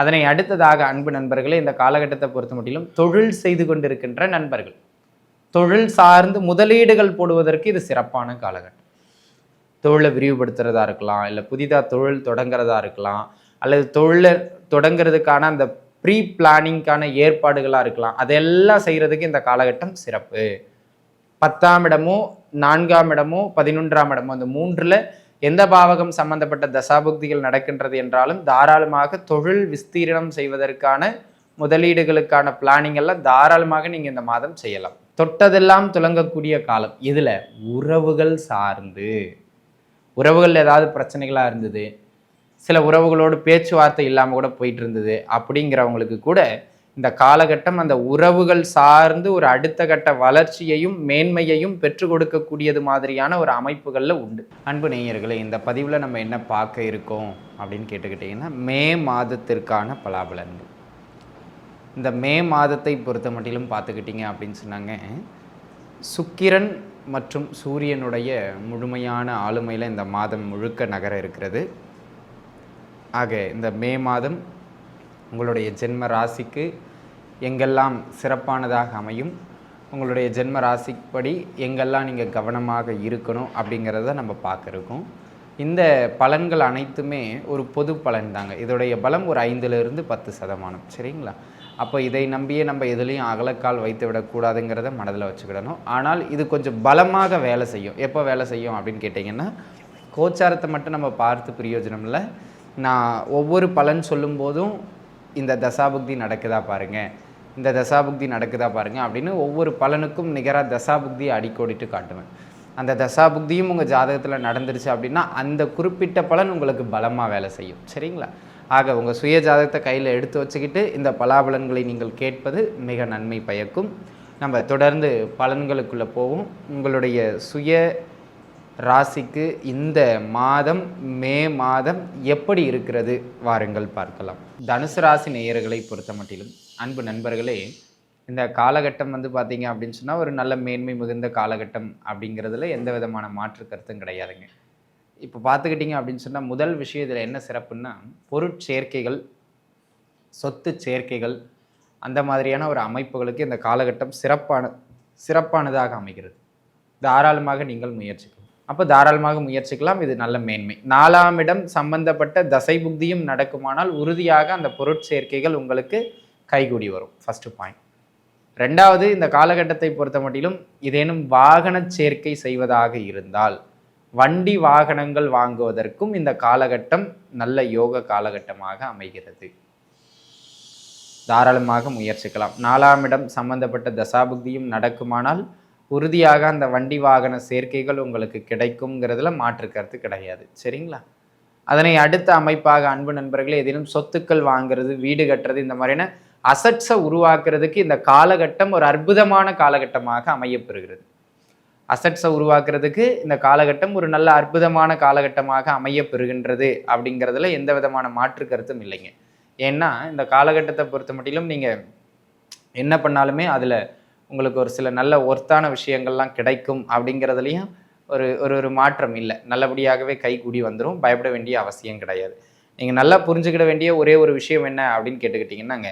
அதனை அடுத்ததாக அன்பு நண்பர்களே இந்த காலகட்டத்தை பொறுத்த மட்டிலும் தொழில் செய்து கொண்டிருக்கின்ற நண்பர்கள். தொழில் சார்ந்து முதலீடுகள் போடுவதற்கு இது சிறப்பான காலகட்டம். தொழிலை விரிவுபடுத்துறதா இருக்கலாம் இல்லை புதிதாக தொழில் தொடங்குறதா இருக்கலாம் அல்லது தொழிலை தொடங்குறதுக்கான அந்த ப்ரீ பிளானிங்க்கான ஏற்பாடுகளாக இருக்கலாம் அதெல்லாம் செய்கிறதுக்கு இந்த காலகட்டம் சிறப்பு. பத்தாம் இடமோ நான்காம் இடமோ பதினொன்றாம் இடமோ அந்த மூன்றில் எந்த பாவகம் சம்பந்தப்பட்ட தசாபுக்திகள் நடக்கின்றது என்றாலும் தாராளமாக தொழில் விஸ்தீரணம் செய்வதற்கான முதலீடுகளுக்கான பிளானிங் எல்லாம் தாராளமாக நீங்கள் இந்த மாதம் செய்யலாம். தொட்டதெல்லாம் துலங்கக்கூடிய காலம். இதில் உறவுகள் சார்ந்து உறவுகள் ஏதாவது பிரச்சனைகளாக இருந்தது சில உறவுகளோடு பேச்சுவார்த்தை இல்லாமல் கூட போயிட்டு இருந்தது அப்படிங்கிறவங்களுக்கு கூட இந்த காலகட்டம் அந்த உறவுகள் சார்ந்து ஒரு அடுத்த கட்ட வளர்ச்சியையும் மேன்மையையும் பெற்றுக் கொடுக்கக்கூடியது மாதிரியான ஒரு அமைப்புகளில் உண்டு. அன்பு நேயர்களே இந்த பதிவில் நம்ம என்ன பார்க்க இருக்கோம் அப்படின்னு கேட்டுக்கிட்டிங்கன்னா மே மாதத்திற்கான பலாபலன்கள். இந்த மே மாதத்தை பொறுத்த மட்டிலும் பார்த்துக்கிட்டிங்க அப்படின்னு சொன்னாங்க. சுக்கிரன் மற்றும் சூரியனுடைய முழுமையான ஆளுமையில் இந்த மாதம் முழுக்க நகர இருக்கிறது. ஆக இந்த மே மாதம் உங்களுடைய ஜென்ம ராசிக்கு எங்கெல்லாம் சிறப்பானதாக அமையும் உங்களுடைய ஜென்ம ராசிப்படி எங்கெல்லாம் நீங்கள் கவனமாக இருக்கணும் அப்படிங்கிறத நம்ம பார்க்குறோம். இந்த பலன்கள் அனைத்துமே ஒரு பொது பலன் தாங்க. இதோடைய பலம் ஒரு ஐந்துலேருந்து பத்து சதமானம். சரிங்களா? அப்போ இதை நம்பியே நம்ம எதுலேயும் அகலக்கால் வைத்து விடக்கூடாதுங்கிறத மனதில் வச்சுக்கிடணும். ஆனால் இது கொஞ்சம் பலமாக வேலை செய்யும். எப்போ வேலை செய்யும் அப்படின்னு கேட்டிங்கன்னா கோச்சாரத்தை மட்டும் நம்ம பார்த்து பிரயோஜனம் இல்லை. நான் ஒவ்வொரு பலன் சொல்லும்போதும் இந்த தசாபுக்தி நடக்குதா பாருங்கள் இந்த தசாபுக்தி நடக்குதா பாருங்கள் அப்படின்னு ஒவ்வொரு பலனுக்கும் நிகராக தசாபுக்தியை அடிக்கோடிட்டு காட்டுவேன். அந்த தசாபுக்தியும் உங்கள் ஜாதகத்தில் நடந்துருச்சு அப்படின்னா அந்த குறிப்பிட்ட பலன் உங்களுக்கு பலமாக வேலை செய்யும். சரிங்களா? ஆக உங்கள் சுய ஜாதகத்தை கையில் எடுத்து வச்சுக்கிட்டு இந்த பலாபலன்களை நீங்கள் கேட்பது மிக நன்மை பயக்கும். நம்ம தொடர்ந்து பலன்களுக்குள்ளே போவோம். உங்களுடைய சுய ராசிக்கு இந்த மாதம் மே மாதம் எப்படி இருக்கிறது? வாருங்கள் பார்க்கலாம். தனுசு ராசி நேயர்களை பொறுத்த மட்டிலும் அன்பு நண்பர்களே இந்த காலகட்டம் வந்து பார்த்தீங்க அப்படின்னு சொன்னால் ஒரு நல்ல மேன்மை மிகுந்த காலகட்டம் அப்படிங்கிறதுல எந்த விதமான மாற்று கருத்தும் கிடையாதுங்க. இப்போ பார்த்துக்கிட்டிங்க அப்படின்னு சொன்னால் முதல் விஷயம் இதில் என்ன சிறப்புன்னா பொருட்சேர்க்கைகள் சொத்து சேர்க்கைகள் அந்த மாதிரியான ஒரு அமைப்புகளுக்கு இந்த காலகட்டம் சிறப்பான சிறப்பானதாக அமைகிறது. தாராளமாக நீங்கள் முயற்சிக்கலாம். அப்போ தாராளமாக முயற்சிக்கலாம். இது நல்ல மேன்மை. நாலாம் இடம் சம்பந்தப்பட்ட தசை புக்தியும் நடக்குமானால் உறுதியாக அந்த பொருட்சேர்க்கைகள் உங்களுக்கு கைகூடி வரும். ஃபஸ்ட்டு பாயிண்ட் ரெண்டாவது இந்த காலகட்டத்தை பொறுத்த மட்டிலும் இதேனும் வாகன சேர்க்கை செய்வதாக இருந்தால் வண்டி வாகனங்கள் வாங்குவதற்கும் இந்த காலகட்டம் நல்ல யோக காலகட்டமாக அமைகிறது. தாராளமாக முயற்சிக்கலாம். நாலாம் இடம் சம்பந்தப்பட்ட தசாபுக்தியும் நடக்குமானால் உறுதியாக அந்த வண்டி வாகன சேர்க்கைகள் உங்களுக்கு கிடைக்குங்கிறதுல மாற்று கருத்து கிடையாது. சரிங்களா? அதனை அடுத்த அமைப்பாக அன்பு நண்பர்களே ஏதேனும் சொத்துக்கள் வாங்குறது வீடு கட்டுறது இந்த மாதிரியான அசட்ஸை உருவாக்குறதுக்கு இந்த காலகட்டம் ஒரு அற்புதமான காலகட்டமாக அமையப்பெறுகிறது. அசட்ஸை உருவாக்குறதுக்கு இந்த காலகட்டம் ஒரு நல்ல அற்புதமான காலகட்டமாக அமையப்பெறுகின்றது அப்படிங்கிறதுல எந்த விதமான மாற்று கருத்தும் இல்லைங்க. ஏன்னா இந்த காலகட்டத்தை பொறுத்த மட்டிலும் நீங்கள் என்ன பண்ணாலுமே அதில் உங்களுக்கு ஒரு சில நல்ல ஒர்த்தான விஷயங்கள்லாம் கிடைக்கும் அப்படிங்கிறதுலையும் ஒரு ஒரு ஒரு மாற்றம் இல்லை. நல்லபடியாகவே கைகூடி வந்துடும் பயப்பட வேண்டிய அவசியம் கிடையாது. நீங்கள் நல்லா புரிஞ்சுக்கிட வேண்டிய ஒரே ஒரு விஷயம் என்ன அப்படின்னு கேட்டுக்கிட்டிங்கன்னாங்க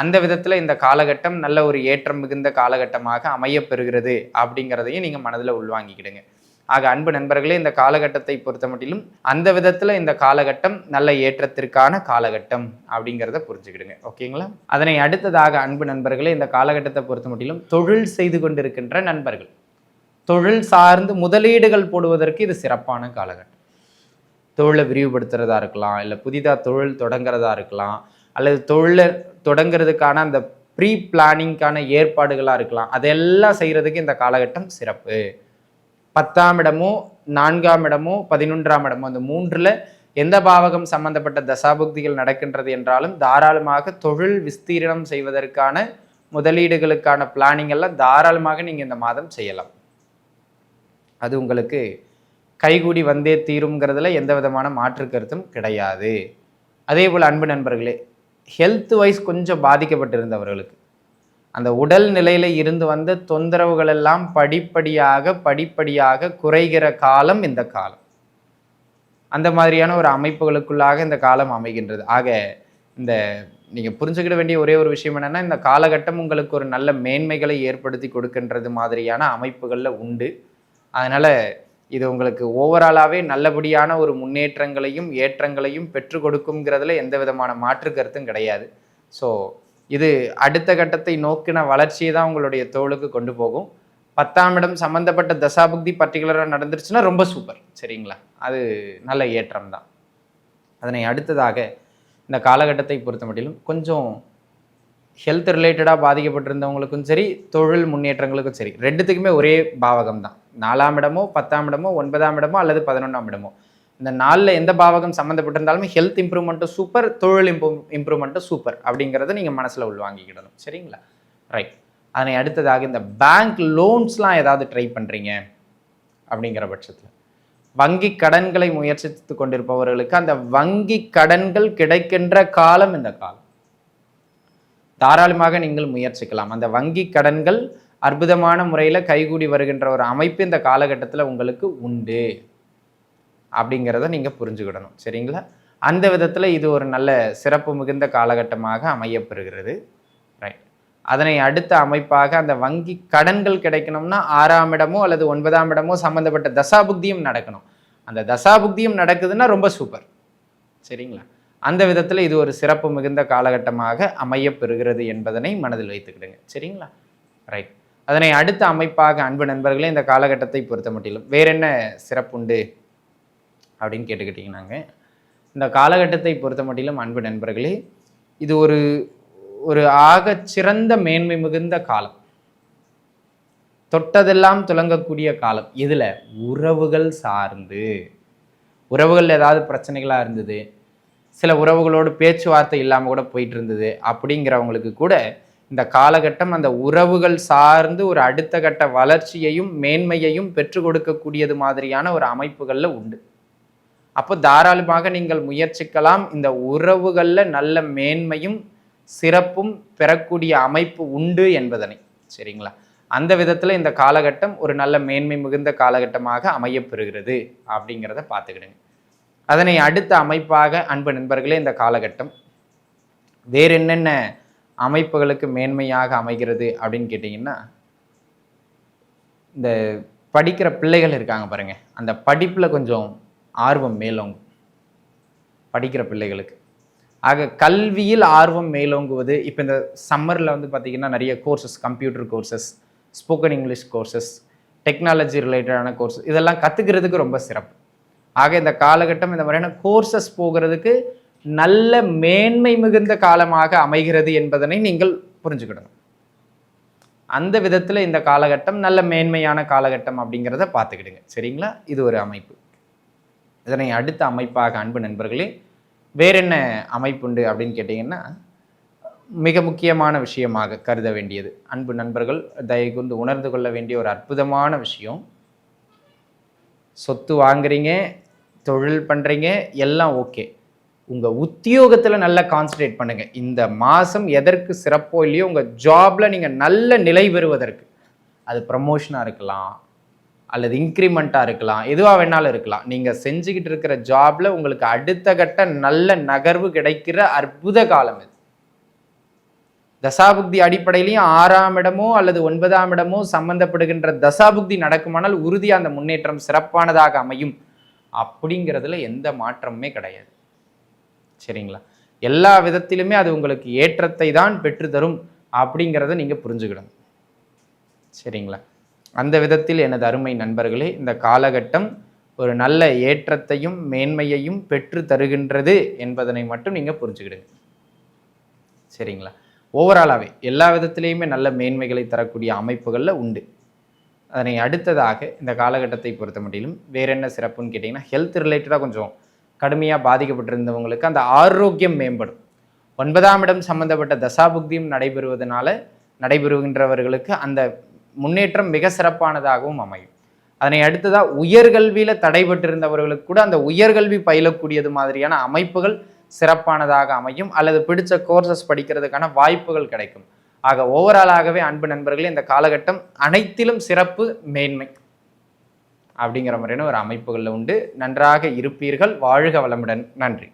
அந்த விதத்தில் இந்த காலகட்டம் நல்ல ஒரு ஏற்றம் மிகுந்த காலகட்டமாக அமையப்பெறுகிறது அப்படிங்கிறதையும் நீங்கள் மனதில் உள்வாங்கிக்கிடுங்க. ஆக அன்பு நண்பர்களே இந்த காலகட்டத்தை பொறுத்த மட்டிலும் அந்த விதத்தில் இந்த காலகட்டம் நல்ல ஏற்றத்திற்கான காலகட்டம் அப்படிங்கிறத புரிஞ்சுக்கிடுங்க. ஓகேங்களா? அதனை அடுத்ததாக அன்பு நண்பர்களே இந்த காலகட்டத்தை பொறுத்த மட்டிலும் தொழில் செய்து கொண்டிருக்கின்ற நண்பர்கள். தொழில் சார்ந்து முதலீடுகள் போடுவதற்கு இது சிறப்பான காலகட்டம். தொழிலை விரிவுபடுத்துறதா இருக்கலாம் இல்லை புதிதாக தொழில் தொடங்குறதா இருக்கலாம் அல்லது தொழிலை தொடங்குறதுக்கான அந்த ப்ரீ பிளானிங்க்கான ஏற்பாடுகளாக இருக்கலாம் அதெல்லாம் செய்கிறதுக்கு இந்த காலகட்டம் சிறப்பு. பத்தாம் இடமோ நான்காம் இடமோ பதினொன்றாம் இடமோ அந்த மூன்றில் எந்த பாவகம் சம்பந்தப்பட்ட தசாபுக்திகள் நடக்கின்றது என்றாலும் தாராளமாக தொழில் விஸ்தீரணம் செய்வதற்கான முதலீடுகளுக்கான பிளானிங் எல்லாம் தாராளமாக நீங்கள் இந்த மாதம் செய்யலாம். அது உங்களுக்கு கைகூடி வந்தே தீருங்கிறதுல எந்த விதமான மாற்று கருத்தும் கிடையாது. அதே போல் அன்பு நண்பர்களே ஹெல்த் வைஸ் கொஞ்சம் பாதிக்கப்பட்டிருந்தவர்களுக்கு அந்த உடல் நிலையில இருந்து வந்த தொந்தரவுகள் எல்லாம் படிப்படியாக படிப்படியாக குறைகிற காலம் இந்த காலம். அந்த மாதிரியான ஒரு அமைப்புகளுக்குள்ளாக இந்த காலம் அமைகின்றது. ஆக இந்த நீங்கள் புரிஞ்சுக்கிட வேண்டிய ஒரே ஒரு விஷயம் என்னென்னா இந்த காலகட்டம் உங்களுக்கு ஒரு நல்ல மேன்மைகளை ஏற்படுத்தி கொடுக்கின்றது மாதிரியான அமைப்புகளில் உண்டு. அதனால் இது உங்களுக்கு ஓவராலாகவே நல்லபடியான ஒரு முன்னேற்றங்களையும் ஏற்றங்களையும் பெற்றுக் கொடுக்குங்கிறதுல எந்த விதமான மாற்று கருத்தும் கிடையாது. ஸோ இது அடுத்த கட்டத்தை நோக்கின வளர்ச்சியை தான் உங்களுடைய தோளுக்கு கொண்டு போகும். பத்தாம் இடம் சம்மந்தப்பட்ட தசாபுக்தி பர்டிகுலராக நடந்துருச்சுன்னா ரொம்ப சூப்பர் சரிங்களா? அது நல்ல ஏற்றம் தான். அதனை அடுத்ததாக இந்த காலகட்டத்தை பொறுத்த மட்டிலும் கொஞ்சம் ஹெல்த் ரிலேட்டடாக பாதிக்கப்பட்டிருந்தவங்களுக்கும் சரி தொழில் முன்னேற்றங்களுக்கும் சரி ரெண்டுத்துக்குமே ஒரே பாவகம் தான். நாலாம் இடமோ பத்தாம் இடமோ ஒன்பதாம் இடமோ அல்லது பதினொன்றாம் இடமோ. இந்த நாளில் எந்த பாவகம் சம்மந்தப்பட்டிருந்தாலுமே ஹெல்த் இம்ப்ரூவ்மெண்ட்டும் சூப்பர் தொழில் இம்ப்ரூவ் இம்ப்ரூவ்மெண்ட்டும் சூப்பர் அப்படிங்கிறத நீங்கள் மனசில் உள்வாங்கிக்கிடணும் சரிங்களா? ரைட் அதனை அடுத்ததாக இந்த பேங்க் லோன்ஸ்லாம் ஏதாவது ட்ரை பண்ணுறீங்க அப்படிங்கிற பட்சத்தில். வங்கி கடன்களை முயற்சித்து கொண்டிருப்பவர்களுக்கு அந்த வங்கி கடன்கள் கிடைக்கின்ற காலம் இந்த காலம். தாராளமாக நீங்கள் முயற்சிக்கலாம். அந்த வங்கி கடன்கள் அற்புதமான முறையில் கைகூடி வருகின்ற ஒரு அமைப்பு இந்த காலகட்டத்தில் உங்களுக்கு உண்டு. அப்படிங்கிறத நீங்கள் புரிஞ்சுக்கிடணும். சரிங்களா? அந்த விதத்தில் இது ஒரு நல்ல சிறப்பு மிகுந்த காலகட்டமாக அமையப்பெறுகிறது. ரைட் அதனை அடுத்த அமைப்பாக அந்த வங்கி கடன்கள் கிடைக்கணும்னா ஆறாம் இடமோ அல்லது ஒன்பதாம் இடமோ சம்மந்தப்பட்ட தசாபுக்தியும் நடக்கணும். அந்த தசாபுக்தியும் நடக்குதுன்னா ரொம்ப சூப்பர். சரிங்களா? அந்த விதத்தில் இது ஒரு சிறப்பு மிகுந்த காலகட்டமாக அமையப்பெறுகிறது என்பதனை மனதில் வைத்துக்கிடுங்க. சரிங்களா? ரைட் அதனை அடுத்த அமைப்பாக அன்பு நண்பர்களே இந்த காலகட்டத்தை பொறுத்த மட்டிலும் வேற என்ன சிறப்புண்டு? அப்படின்னு கேட்டுக்கிட்டிங்கன்னாங்க. இந்த காலகட்டத்தை பொறுத்த மட்டிலும் அன்பு நண்பர்களே இது ஒரு ஒரு ஆகச்சிறந்த மேன்மை மிகுந்த காலம். தொட்டதெல்லாம் துலங்கக்கூடிய காலம். இதில் உறவுகள் சார்ந்து உறவுகள் ஏதாவது பிரச்சனைகளாக இருந்தது சில உறவுகளோடு பேச்சுவார்த்தை இல்லாமல் கூட போயிட்டு இருந்தது அப்படிங்கிறவங்களுக்கு கூட இந்த காலகட்டம் அந்த உறவுகள் சார்ந்து ஒரு அடுத்த கட்ட வளர்ச்சியையும் மேன்மையையும் பெற்றுக் கொடுக்கக்கூடியது மாதிரியான ஒரு அமைப்புகளில் உண்டு. அப்போ தாராளமாக நீங்கள் முயற்சிக்கலாம். இந்த உறவுகளில் நல்ல மேன்மையும் சிறப்பும் பெறக்கூடிய அமைப்பு உண்டு என்பதனை. சரிங்களா? அந்த விதத்தில் இந்த காலகட்டம் ஒரு நல்ல மேன்மை மிகுந்த காலகட்டமாக அமையப்பெறுகிறது அப்படிங்கிறத பார்த்துக்கிடுங்க. அதனை அடுத்த அமைப்பாக அன்பு நண்பர்களே இந்த காலகட்டம். வேறு என்னென்ன அமைப்புகளுக்கு மேன்மையாக அமைகிறது அப்படின்னு கேட்டிங்கன்னா இந்த படிக்கிற பிள்ளைகள் இருக்காங்க பாருங்கள் அந்த படிப்பில் கொஞ்சம் ஆர்வம் மேலோங்கும். படிக்கிற பிள்ளைகளுக்கு. ஆக கல்வியில் ஆர்வம் மேலோங்குவது இப்போ இந்த சம்மரில் வந்து பார்த்திங்கன்னா நிறைய courses computer courses spoken English courses technology ரிலேட்டடான கோர்ஸ் இதெல்லாம் கற்றுக்கிறதுக்கு ரொம்ப சிறப்பு. ஆக இந்த காலகட்டம் இந்த மாதிரியான கோர்சஸ் போகிறதுக்கு நல்ல மேன்மை மிகுந்த காலமாக அமைகிறது என்பதனை நீங்கள் புரிஞ்சுக்கிடணும். அந்த விதத்தில் இந்த காலகட்டம் நல்ல மேன்மையான காலகட்டம் அப்படிங்கிறத பார்த்துக்கிடுங்க. சரிங்களா? இது ஒரு அமைப்பு. இதனை அடுத்த அமைப்பாக அன்பு நண்பர்களே வேற என்ன அமைப்புண்டு அப்படின்னு கேட்டிங்கன்னா மிக முக்கியமான விஷயமாக கருத வேண்டியது. அன்பு நண்பர்கள் தயகுந்து உணர்ந்து கொள்ள வேண்டிய ஒரு அற்புதமான விஷயம். சொத்து வாங்குறீங்க தொழில் பண்ணுறீங்க எல்லாம் ஓகே. உங்கள் உத்தியோகத்தில் நல்லா கான்சன்ட்ரேட் பண்ணுங்கள் இந்த மாதம் எதற்கு சிறப்போ இல்லையோ உங்கள் ஜாபில் நீங்கள் நல்ல நிலை பெறுவதற்கு. அது ப்ரமோஷனாக இருக்கலாம். அல்லது இன்க்ரிமெண்ட்டாக இருக்கலாம். எதுவாக வேணாலும் இருக்கலாம். நீங்கள் செஞ்சுக்கிட்டு இருக்கிற ஜாபில் உங்களுக்கு அடுத்த கட்ட நல்ல நகர்வு கிடைக்கிற அற்புத காலம் இது. தசாபுக்தி அடிப்படையிலையும் ஆறாம் இடமோ அல்லது ஒன்பதாம் இடமோ சம்பந்தப்படுகின்ற தசாபுக்தி நடக்குமானால் உறுதியாக அந்த முன்னேற்றம் சிறப்பானதாக அமையும். அப்படிங்கிறதுல எந்த மாற்றமுமே கிடையாது. சரிங்களா? எல்லா விதத்திலுமே அது உங்களுக்கு ஏற்றத்தை தான் பெற்று தரும் அப்படிங்கிறத நீங்கள் புரிஞ்சுக்கிடணும். சரிங்களா? அந்த விதத்தில் எனது அருமை நண்பர்களே இந்த காலகட்டம் ஒரு நல்ல ஏற்றத்தையும் மேன்மையையும் பெற்று தருகின்றது என்பதனை மட்டும் நீங்கள் புரிஞ்சுக்கிடுங்க. சரிங்களா? ஓவராலாகவே எல்லா விதத்திலையுமே நல்ல மேன்மைகளை தரக்கூடிய அமைப்புகளில் உண்டு. அதனை அடுத்ததாக இந்த காலகட்டத்தை பொறுத்த மட்டிலும் வேற என்ன சிறப்புன்னு கேட்டிங்கன்னா ஹெல்த் ரிலேட்டடாக கொஞ்சம் கடுமையாக பாதிக்கப்பட்டிருந்தவங்களுக்கு அந்த ஆரோக்கியம் மேம்படும். ஒன்பதாம் இடம் சம்பந்தப்பட்ட தசாபுக்தியும் நடைபெறுவதனால நடைபெறுகின்றவர்களுக்கு அந்த முன்னேற்றம் மிக சிறப்பானதாகவும் அமையும். அதனை அடுத்ததாக உயர்கல்வியில் தடைபட்டிருந்தவர்களுக்கு கூட அந்த உயர்கல்வி பயிலக்கூடியது மாதிரியான அமைப்புகள் சிறப்பானதாக அமையும். அல்லது பிடிச்ச கோர்சஸ் படிக்கிறதுக்கான வாய்ப்புகள் கிடைக்கும். ஆக ஓவராலாகவே அன்பு நண்பர்களே இந்த காலகட்டம் அனைத்திலும் சிறப்பு மேன்மை அப்படிங்கிற மாதிரியான ஒரு அமைப்புகளில் உண்டு. நன்றாக இருப்பீர்கள். வாழ்க வளமுடன். நன்றி.